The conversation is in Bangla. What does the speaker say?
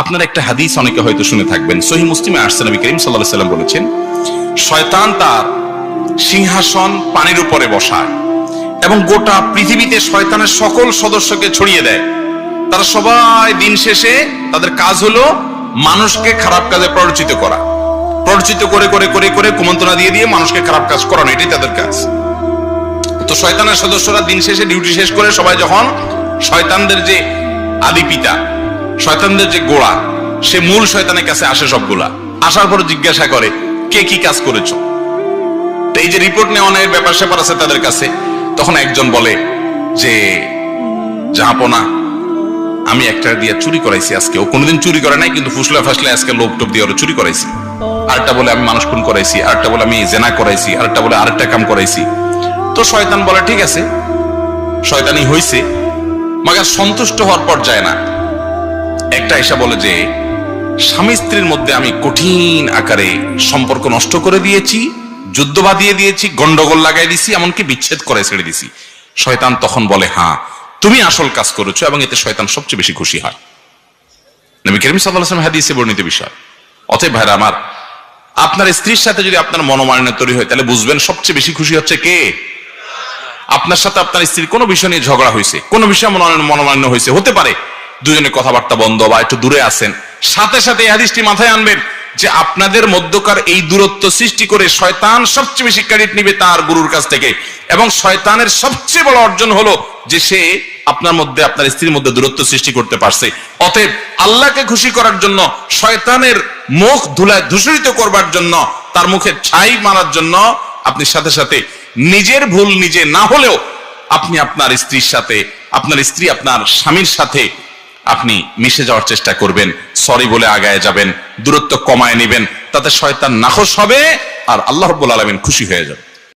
আপনার একটা হাদিস অনেকে হয়তো শুনে থাকবেন। সহি মুসলিমে আসছে নবী করিম সাল্লাহ সাল্লাম বলেছেন, শয়তান তার সিংহাসন পানির উপরে বসায় এবং গোটা পৃথিবীতে শয়তানের সকল সদস্যকে ছড়িয়ে দেয়। তারা সবাই দিন শেষে তাদের কাজ হলো মানুষকে খারাপ কাজে প্ররোচিত করা। প্ররোচিত করে করে করে করে কুমন্ত্রণা দিয়ে দিয়ে মানুষকে খারাপ কাজ করানো, এটাই তাদের কাজ। তো শয়তানের সদস্যরা দিন শেষে ডিউটি শেষ করে সবাই যখন শয়তানদের যে আদি পিতা শয়তানদের যে গোড়া, সে মূল শয়তানের কাছে আসে সবগুলা। আসার পর জিজ্ঞাসা করে, কে কি কাজ করেছ? এই যে রিপোর্ট নেওয়ানোর ব্যাপার স্যাপার আছে তাদের কাছে, তখন একজন বলে যে জাহাপনা আমি একটা দিয়ে চুরি করাইছি আজকে। ও কোনোদিন চুরি করে নাই, কিন্তু ফুসলা ফাসলে আজকে লোক টোপ দিয়ে ওরা চুরি করাইছি। আরেকটা বলে, আমি মানুষ খুন করাইছি। আরেকটা বলে, আমি জেনা করাইছি। আরেকটা বলে, আরেকটা কাম করাইছি। তো শয়তান বলে, ঠিক আছে। শয়তানি হইছে, মাগার সন্তুষ্ট হওয়ার পর যায় না। একটা এসা বলে যে, স্বামী স্ত্রীর মধ্যে আমি কঠিন আকারে সম্পর্ক নষ্ট করে দিয়েছি, যুদ্ধ বাঁধিয়ে দিয়েছি, গন্ডগোল লাগাই দিছি, এমনকি বিচ্ছেদ করে ছেড়ে দিছি। শয়তান তখন বলে হ্যাঁ তুমি আসল কাজ করেছ এবং এতে শয়তান সবচেয়ে বেশি খুশি হয়। নবী করিম সাল্লাহ হাদিসে বর্ণিত বিষয়। অতএব ভাইরা আমার, আপনার স্ত্রীর সাথে যদি আপনার মনোমালিন্য তৈরি হয়, তাহলে বুঝবেন সবচেয়ে বেশি খুশি হচ্ছে কে? আপনার সাথে আপনার স্ত্রীর কোনো বিষয় নিয়ে ঝগড়া হয়েছে কোনো বিষয়ে মনোমালিন্য হয়েছে হতে পারে। দুজনে কথাবার্তা বন্ধ বা একটু দূরে আছেন। সাথে সাথে হাদিসটি মাথায় আনবেন যে আপনাদের মধ্যকার এই দূরত্ব সৃষ্টি করে শয়তান সবচেয়ে বেশি ক্রেডিট নিবে তার গুরুর কাছ থেকে। এবং শয়তানের সবচেয়ে বড় অর্জন হলো যে সে আপনার মধ্যে, আপনার স্ত্রীর মধ্যে দূরত্ব সৃষ্টি করতে পারছে। অতএব আল্লাহকে খুশি করার জন্য, শয়তানের মুখ ধুলায় দূষিত করবার জন্য, তার মুখে ছাই মারার জন্য আপনি সাথে সাথে নিজের ভুল নিজে না হলেও আপনি আপনার স্ত্রীর সাথে, আপনার স্ত্রী আপনার স্বামীর সাথে আপনি মিশে যাওয়ার চেষ্টা করবেন সরি বলে আগায় যাবেন, দূরত্ব কমায় নেবেন, তাতে শয়তান নাখোশ হবে আর আল্লাহ রব্বুল আলমিন খুশি হয়ে যাবে।